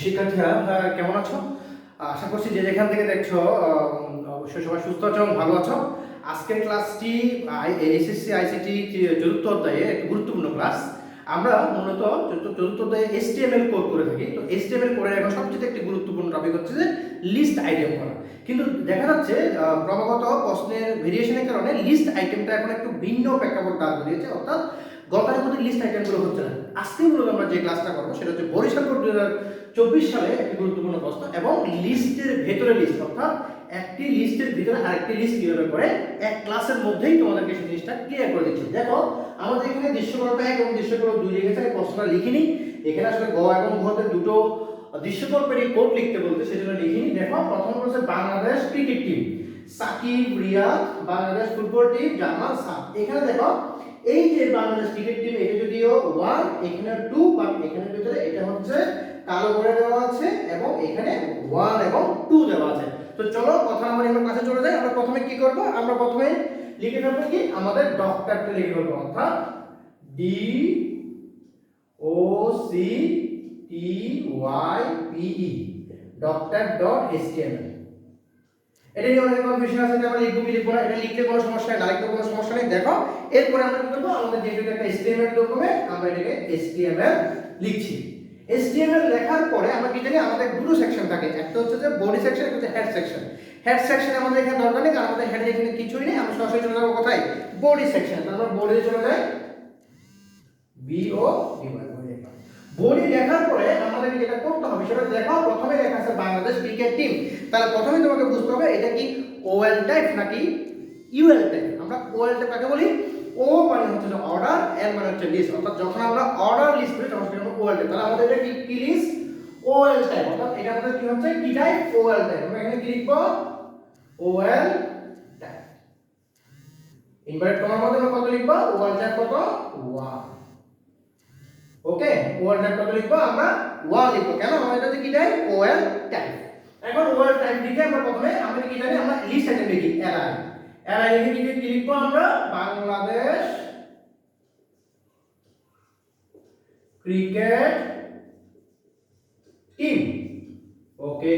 শিক্ষার্থীরা কেমন আছো? আশা করছি যে যেখান থেকে দেখছ অবশ্যই সবাই সুস্থ আছো এবং ভালো আছো। আজকের ক্লাসটি এসএসসি আইসিটি চতুর্থ অধ্যায়ে একটি গুরুত্বপূর্ণ ক্লাস। আমরা মূলত চতুর্থ অধ্যায়ে এসটিএমএল কোড করে থাকি। তো এসটিএমএল কোডের এখন সবচেয়ে একটি গুরুত্বপূর্ণ টপিক হচ্ছে যে লিস্ট আইটেম করা। কিন্তু দেখা যাচ্ছে ক্রমাগত প্রশ্নের ভেরিয়েশনের কারণে লিস্ট আইটেমটা এখন একটু ভিন্ন প্রেক্ষাপট দাঁড় করিয়েছে অর্থাৎ গতানুগতিক লিস্ট আইটেমগুলো হচ্ছে না। আজকে মূলত আমরা যে ক্লাসটা করব, সেটা হচ্ছে বরিশাল বোর্ড দুই চব্বিশ সালে একটি গুরুত্বপূর্ণ প্রশ্ন এবং লিস্টের ভেতরে লিস্ট অর্থাৎ একটি লিস্টের ভিতরে আরেকটি লিস্ট কীভাবে করে, এক ক্লাসের মধ্যেই তোমাদেরকে সেই জিনিসটা ক্লিয়ার করে দিচ্ছি। দেখো, আমাদের এখানে দৃশ্যকল্প এক এবং দৃশ্যকল্প দুই লিখেছে, আমি প্রশ্নটা লিখিনি। এখানে আসলে গ এবং ঘতে দুটো দৃশ্যকল্পের এই কোড লিখতে বলতে সেজন্য লিখিনি। দেখো, প্রথম বলছে Bangladesh cricket team Shakib, Riyad, Bangladesh football team Jamal সাত এখানে দেখো এই যে বাংলাদেশ ক্রিকেট টিম এটা যদিও ওয়ান এখানে টু বাট এখানে ভিতরে এটা হচ্ছে কালো করে দেওয়া আছে এবং এখানে ওয়ান এবং টু দেওয়া আছে। তো চলো কথা আমার এবার কাছে চলে যাই, আমরা প্রথমে কি করব? আমরা প্রথমে লিখে ফেলব কি? আমাদের ডক্টরটা লিখে ফেলব, অর্থাৎ D O C T Y P E doctor dot HTML এটা নিয়ে অনেক কনফিউশন আছে আমরা লিখব, কি লিখব না, এটা লিখতে কোনো সমস্যা নেই লিখতে কোনো সমস্যা নেই। দেখো, এরপরে আমরা কি করব? আমাদের যেহেতু একটা HTML ডকুমেন্ট আমরা এটাকে HTML লিখছি। HTML লেখার পরে আমরা কি জানি, আমাদের দুটো সেকশন থাকে। একটা হচ্ছে যে বডি সেকশন একটা হচ্ছে হেড সেকশন হেড সেকশন আমাদের এখানে দরকার নেই, কারণ আমাদের হেড এখানে কিছুই নেই, আমরা সরাসরি চলে যাব কোথায়? বডি সেকশন তারপর বডি চলে যাই। বি ও বডি লেখার পরে আমাদের যেটা করতে হবে সেটা দেখো প্রথমে লেখা আছে বাংলাদেশ ক্রিকেট টিম তাহলে প্রথমে তোমাকে বুঝতে হবে এটা কি ওএল টাইপ নাকি ইউএল টাইপ আমরা ওএল টাইপ কাকে বলি? ও মানে হচ্ছে অর্ডার এল মানে হচ্ছে লিস্ট অর্থাৎ যখন আমরা অর্ডার লিস্ট করি, তখন সেটা ওএল টাইপ তাহলে আমাদের এটা কি কি লিস্ট ওএল টাইপ অর্থাৎ এটা আমাদের কি হচ্ছে? কি টাইপ ওএল টাইপ আমরা এখানে কি লিখব? ওএল টাইপ ইনভার্ট কমার মধ্যে আমরা কত লিখব? ওএল টাইপ কত? 1 ওকে ওয়াল টাইপ কত লিখব? আমরা ওয়াল লিখব। কেন? আমাদের কাছে কি টাইপ ওএল টাইপ এখন ওএল টাইপ লিখে আমরা প্রথমে আমরা কি জানি, আমরা লিস্ট আইটেম লিখি এলআই এলআই লিখে কি কি লিখব আমরা? বাংলাদেশ ক্রিকেট টিম ওকে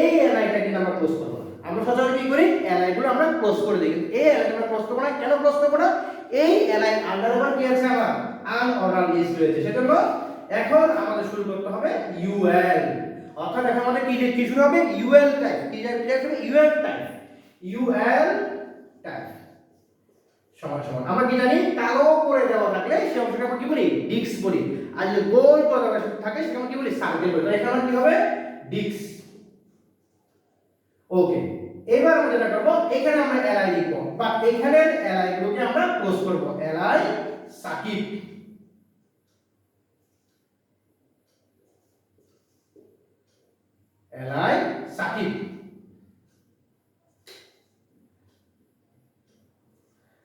এই এলআইটা কিন্তু আমরা ক্লোজ করব। আমরা সচরাচর কি করি? এলআই গুলো আমরা ক্লোজ করে কিন্তু এই এলআই আমরা ক্লোজ করব না। কেন ক্লোজ করব না? এই এলআই আন্ডার আবার কি আছে আমার? আনঅর্ডার লিস্ট রয়েছে। সেজন্য এখন আমাদের শুরু করতে হবে ইউএল অর্থাৎ এখন আমাদের কি কি শুরু হবে? ইউএল টাইপ কি টাইপ কি হবে ইউএল টাইপ ইউএল টাইপ সমান সমান। আমরা কি জানি? কালো করে দেওয়া থাকলে সেই অংশটা আমরা কি বলি? ডিক্স বলি। আর যদি গোল করে থাকে সেটা আমরা কি বলি? সার্কেল বলি। তাহলে এখানে কি হবে? ডিক্স। ওকে। এবার আমরা যেটা করব, এখানে আমরা এলআই লিখব। বা এখানে এলআই গুলোকে আমরা ক্লোজ করব। এলআই সাকিব। এলআই সাকিব।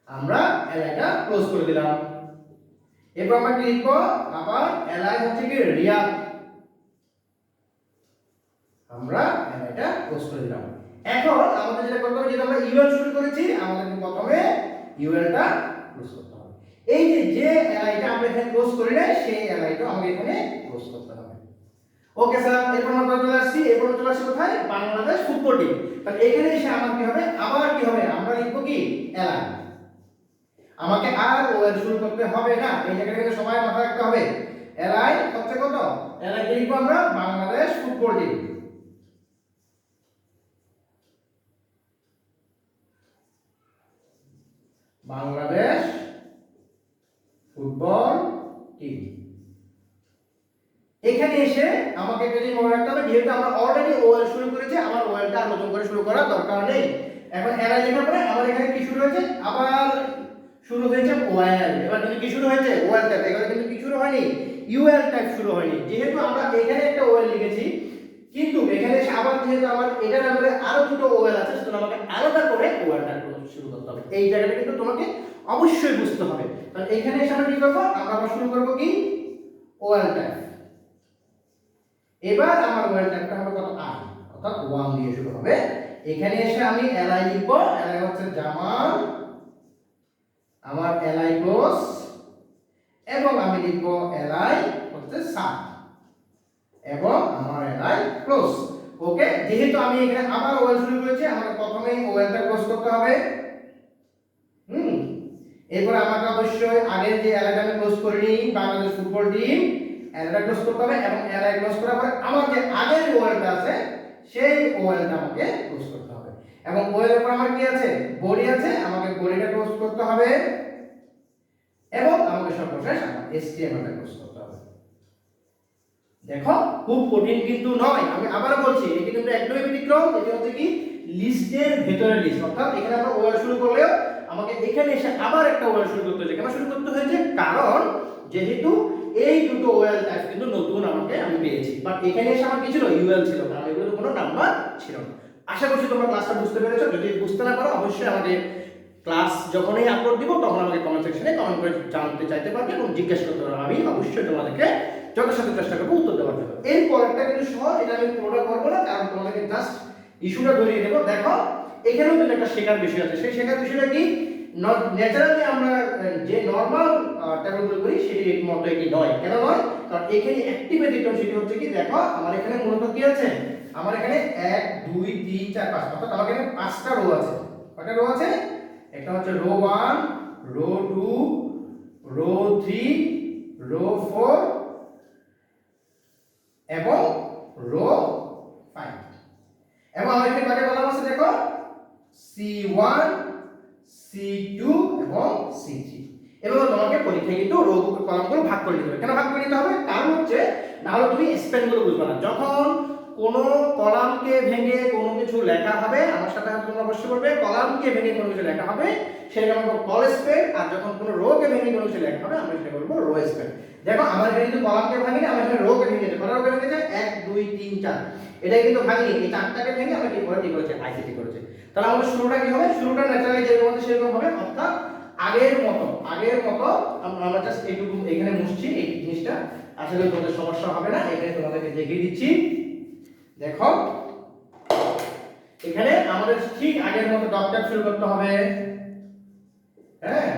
আমরা এলআইটা ক্লোজ করে দিলাম। এরপর আমরা কি লিখব আবার এলআই হচ্ছে কি রিয়াদ। আমরা এলআইটা ক্লোজ করে দিলাম। এখন আমাদের যেটা করতে হবে, যেটা আমরা ইউএল শুরু করেছি আমাদের প্রথমে ইউএলটা ক্লোজ করতে হবে। এই যে যে এলআইটা আমরা এখানে ক্লোজ করি নাই, সেই এলআইটা আমাকে এখানে ক্লোজ করতে হবে। ওকে স্যার এরপর আমরা চলে আসছি, এরপর চলে আসছি কোথায়? বাংলাদেশ ফুটবল টিম তাহলে এখানে এসে আমার কি হবে? আবার কি হবে? আমরা লিখব কি? এলআই আমাকে আর ও এর শুরু করতে হবে না। এই জায়গাটা কিন্তু সবাই মাথায় রাখতে হবে। এলআই হচ্ছে কত? এলআই কি লিখব আমরা, Bangladesh football team Bangladesh football team এখানে এসে আমাকে একটা মনে রাখতে হবে, যেহেতু আমরা অলরেডি ওয়েল শুরু করেছি, আমার ওয়েলটা আর নতুন করে শুরু করার দরকার নেই। এখন এরা লেখার পরে আমার এখানে কি শুরু হয়েছে? আবার শুরু হয়েছে ওয়েল এবার কিন্তু কি শুরু হয়েছে? ওয়েল টাইপ এখানে কিন্তু কি শুরু হয়নি? ইউএল টাইপ শুরু হয়নি। যেহেতু আমরা এখানে একটা ওয়েল লিখেছি, কিন্তু এখানে এসে আবার যেহেতু আমার এটার আন্ডারে আরও দুটো ওয়েল আছে, সেজন্য আমাকে আলাদা করে ওয়েলটা শুরু করতে হবে। এই জায়গাটা কিন্তু তোমাকে অবশ্যই বুঝতে হবে। কারণ এখানে এসে আমরা কি করব? আমরা আবার শুরু করব কি? ওয়েল টাইপ এবার আমার ওয়েল টাইপটা হবে কত আই অর্থাৎ ওয়ান দিয়ে শুরু হবে। এখানে এসে আমি এলআই লিখব। এলআই হচ্ছে জামাল, আমার এলআই ক্লোজ এবং আমি লিখব এলআই হচ্ছে সাত এবং আমার এলআই ক্লোজ ওকে যেহেতু আমি এখানে আবার ওয়েল শুরু করেছি, আমাকে প্রথমেই ওয়েলটা ক্লোজ করতে হবে। হুম, এরপর আমাকে অবশ্যই আগের যে এলাকা আমি ক্লোজ করিনি, বাংলাদেশ ফুটবল টিম এলাকা ক্লোজ করতে হবে এবং এলাকা ক্লোজ করার পরে আমার যে আগের ওয়েলটা আছে, সেই ওয়েলটা আমাকে ক্লোজ করতে হবে। এবং ওয়েলের পর আমার কি আছে? বডি আছে, আমাকে বডিটা ক্লোজ করতে হবে এবং আমাকে সর্বশেষ আমার ক্লোজ করতে হবে। দেখো, খুব কঠিন কিন্তু নয়। আমি আবার বলছি, এটি কিন্তু একদমই ব্যতিক্রম। এটি হচ্ছে কি? লিস্টের ভেতরে লিস্ট অর্থাৎ এখানে আমরা ওয়ার শুরু করলেও আমাকে এখানে এসে আবার একটা ওয়ার শুরু করতে হয়েছে। কেন শুরু করতে হয়েছে? কারণ যেহেতু এই দুটো ওয়েল টাইপ কিন্তু নতুন আমাকে আমি পেয়েছি। বাট এখানে এসে আমার কি ছিল ইউএল ছিল, কারণ এগুলোর কোনো নাম্বার ছিল না। আশা করছি তোমরা ক্লাসটা বুঝতে পেরেছ। যদি বুঝতে না পারো, অবশ্যই আমাদের ক্লাস যখনই আপলোড দিব, তখন আমাকে কমেন্ট সেকশনে কমেন্ট করে জানতে চাইতে পারবে এবং জিজ্ঞেস করতে পারবে। আমি অবশ্যই তোমাদেরকে যথাসাধ্য চেষ্টা করব উত্তর দেওয়ার জন্য। এর পরেরটা কিন্তু সহজ এটা আমি পুরোটা করব না, কারণ তোমাদেরকে জাস্ট ইস্যুটা ধরিয়ে দেবো। দেখো, এখানেও কিন্তু একটা শেখার বিষয় আছে। সেই শেখার বিষয়টা কি? ন্যাচারালি আমরা যে নর্মাল টেবিলগুলো করি, সেটি মতো এটি নয়। কেন নয়? কারণ এখানে একটি ব্যতিক্রম সেটি হচ্ছে কি, দেখো, আমার এখানে মূলত কি আছে? আমার এখানে এক, দুই, তিন, চার, পাঁচ, অর্থাৎ আমার এখানে পাঁচটা রো আছে। কয়টা রো আছে? একটা হচ্ছে row one row two row three row four এবং রো ফাইভ এবং আমার এখানে কয়টা কলাম আছে দেখো? সি ওয়ান সি টু এবং সি তোমাকে কিন্তু ভাগ করে নিতে হবে। কেন ভাগ করে নিতে হবে? হচ্ছে, নাহলে তুমি স্পেনগুলো বুঝবে না। যখন কোনো কলামকে ভেঙে কোনো কিছু লেখা হবে, আমার সাথে অবশ্যই বলবে কলামকে লেখা হবে কল আর যখন কোনো লেখা হবে, আমরা সেটা রো দেখো কিন্তু কলামকে ভাঙিনি, আমার এক, দুই এটা কিন্তু এই চারটাকে ভেঙে আমরা কি করে কি করেছে? আইসিটি করেছে। তাহলে আমাদের শুরুটা কি হবে? শুরুটা ন্যাচারালি যেরকম আছে সেরকম হবে, অর্থাৎ আগের মতো আগের মতো আমরা জাস্ট এইটুকু এখানে মুছছি এই জিনিসটা। করি তোমাদের সমস্যা হবে না, এখানে তোমাদেরকে দেখিয়ে দিচ্ছি। দেখো, এখানে আমাদের ঠিক আগের মতো ডক্টর শুরু করতে হবে। হ্যাঁ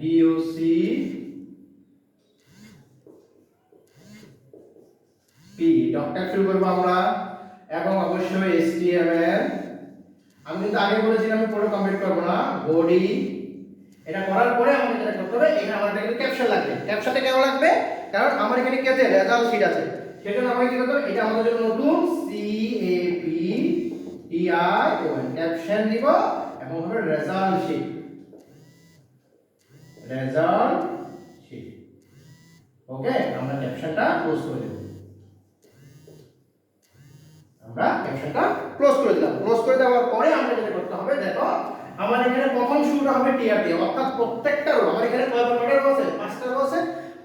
ডিওসি পি ডক্টর শুরু করব আমরা। এবং অবশ্যই এসটিএমএল আমি কিন্তু আগে বলেছিলাম আমি পুরো কমপ্লিট করব না। বডি এটা করার পরে আমাকে যেটা করতে হবে, এখানে আমার কিন্তু ক্যাপশন লাগবে। ক্যাপশনটা কেন লাগবে? কারণ আমার এখানে কি আছে? রেজাল্ট শিট আছে। সেজন্য আমাকে কি করতে হবে? এটা আমাদের জন্য নতুন। C A P T I O caption দিব এবং হবে result sheet result sheet okay আমরা ক্যাপশনটা পোস্ট করে দেব। আমরা ক্যাপশনটা ক্লোজ করে দিলাম। ক্লোজ করে দেওয়ার পরে আমরা যেটা করতে হবে, দেখো, আমার এখানে প্রথম শুরুটা হবে টিআর অর্থাৎ প্রত্যেকটা রো আমার এখানে কয়বার কয়টা রো আছে? পাঁচটা রো আছে।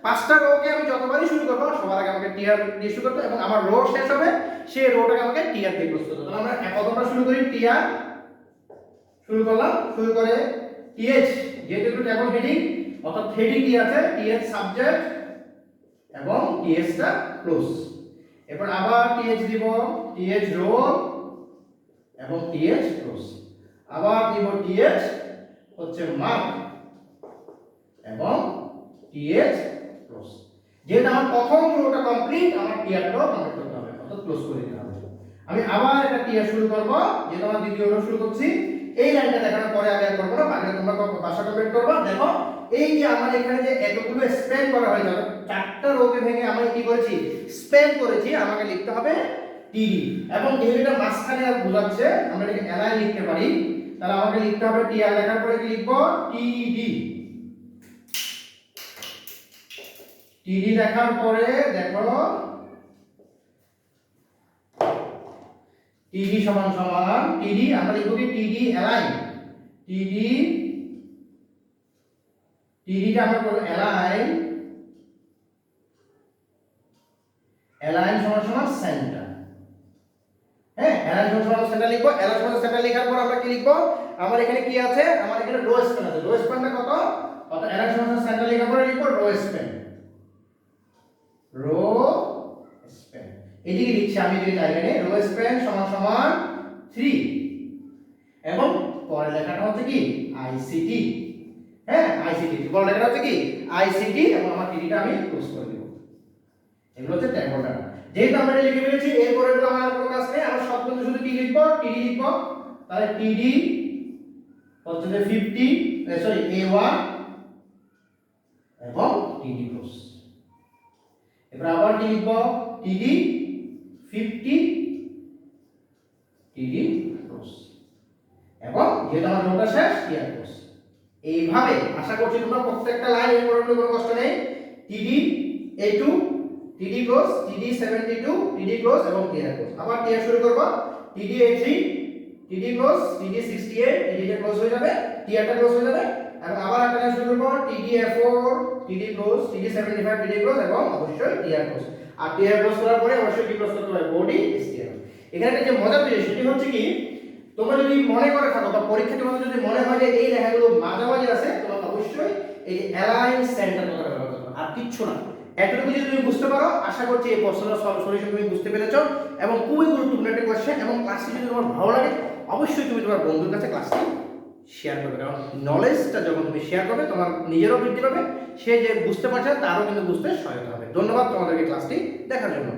পাঁচটা রোকে আমি যতবারই শুরু করব, সবার আগে আমাকে টিআর দিয়ে শুরু করতে এবং আমার রো শেষ হবে, সেই রোটাকে আমাকে টিআর দিয়ে করতে তাহলে আমরা প্রথমটা শুরু করি? টিআর শুরু করলাম। শুরু করে টিএইচ যেহেতু একটু ট্যাবল হেডিং অর্থাৎ হেডিং কি আছে? টিএইচ সাবজেক্ট এবং টিএইচটা ক্লোজ এরপর আবার টিএইচ দিব টিএইচ রোল এবং টিএইচ ক্লোজ আবার দিব টিএইচ হচ্ছে মার্ক এবং টিএইচ ক্লোজ যেহেতু আমার প্রথম রোটা কমপ্লিট আমার টিআরটাও কমপ্লিট করতে হবে, অর্থাৎ ক্লোজ করে দিতে হবে। আমি আবার একটা টিআর শুরু করব, যেহেতু আমার দ্বিতীয় রো শুরু করছি, এই লাইনটা দেখানোর পরে আমি আর করব না, বাকিটা তোমরা বাসা কমপ্লিট করব, দেখো এই যে আমার এখানে যে এতগুলো স্প্যান করা হয়েছে চারটা রোকে ভেঙে আমি কি করেছি? স্প্যান করেছি, আমাকে লিখতে হবে টিডি এবং যেহেতু এটা মাঝখানে বোঝাচ্ছে, আমরা এটাকে এলআই লিখতে পারি। তাহলে আমাকে লিখতে হবে টি আর লেখার পরে কি লিখব? টিডি টিডি লেখার পরে দেখো টিডি সমান সমান টিডি আমরা লিখব কি? টিডি এলআই টিডি টিডিটা আমরা করব এলআই এলআই সমান সেন্টার হ্যাঁ এলআই সমান সেন্টার লিখব এলআই সমান সেন্টার লেখার পর আমরা কি লিখব? আমার এখানে কি আছে? আমার এখানে রো স্প্যান আছে। রো স্প্যানটা কত? অর্থাৎ এলআই সমান সেন্টার লেখার পরে লিখব রো স্প্যান রো স্প্যান এদিকে লিখছি আমি যদি জায়গায় রো স্প্যান সমান সমান 3 এবং পরের লেখাটা হচ্ছে কি? আইসিটি হ্যাঁ আইসিটি পরের লেখাটা হচ্ছে কি? আইসিটি এবং আমার টিডিটা আমি ক্লোজ করে দেব। এগুলো হচ্ছে ট্যাগটা যেহেতু আমরা লিখে ফেলেছি, এরপরে তো আমার কোনো কাজ নেই। আমরা সব কিন্তু শুধু কি লিখব? টিডি লিখব। তাহলে টিডি হচ্ছে ফিফটি সরি এ ওয়ান এবং টিডি ক্লোজ এবার আবার কি লিখব? টিডি ফিফটি টিডি ক্লোজ এবং যেহেতু আমার নোটা শেষ টিআর ক্লোজ এইভাবে আশা করছি তোমরা প্রত্যেকটা লাইন এর পরে কোনো কষ্ট নেই TD A two TD close TD seventy two TD close এবং টিআর ক্লোজ আবার টিআর শুরু করব TD A three TD close TD sixty eight টিডিটা close হয়ে যাবে টিআরটা ক্লোজ হয়ে যাবে এবং আবার একটা শুরু করব TD A four TD close TD seventy five TD close এবং অবশ্যই টিআর ক্লোজ আর টিআর ক্লোজ করার পরে অবশ্যই কি ক্লোজ হবে বডি এসটিআর এখানে যে মজার বিষয় সেটি হচ্ছে কি তোমরা যদি মনে করে থাকো, বা পরীক্ষা তোমাদের যদি মনে হয় যে এই লেখাগুলো মাঝামাঝি আছে তোমাকে অবশ্যই এই অ্যালাইন সেন্টার কথা ব্যবহার করতে হবে আর কিচ্ছু না। এতটুকু যদি তুমি বুঝতে পারো, আশা করছি এই প্রশ্নের সলিউশন তুমি বুঝতে পেরেছ এবং খুবই গুরুত্বপূর্ণ একটা কোয়েশ্চেন এবং ক্লাসটি যদি তোমার ভালো লাগে, অবশ্যই তুমি তোমার বন্ধুর কাছে ক্লাসটি শেয়ার করবে। কারণ নলেজটা যখন তুমি শেয়ার করবে, তোমার নিজেরও বৃদ্ধি পাবে, সে যে বুঝতে পারছে, তারও কিন্তু বুঝতে সহায়তা হবে। ধন্যবাদ তোমাদেরকে ক্লাসটি দেখার জন্য।